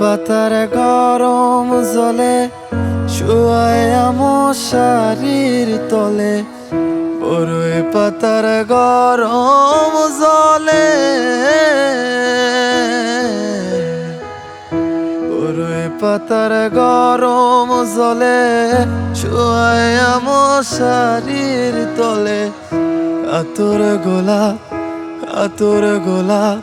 পাতার গরম জলে শুয়ায় আমার শাড়ির তলে। বরুই পাতার গরম জলে। বরুই পাতার গরম জলে শুয়ায় শাড়ির তলে। আতর গোলাপ আতর গোলাপ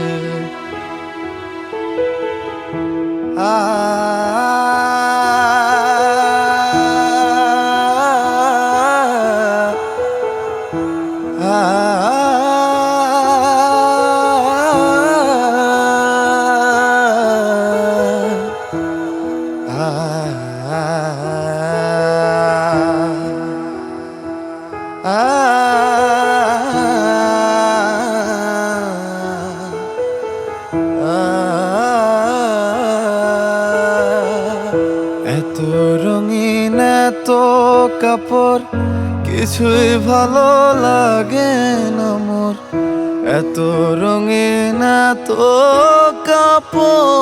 এত রঙিন এত কাপড় কিছুই ভালো লাগে না মোর। এত রঙিন এত কাপড়।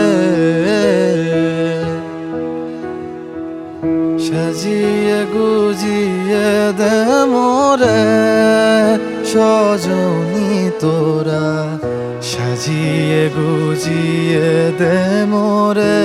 গুজিয়ে দে মোরে সজনি তোরা। সাজিয়ে গুজিয়ে দে মোরে।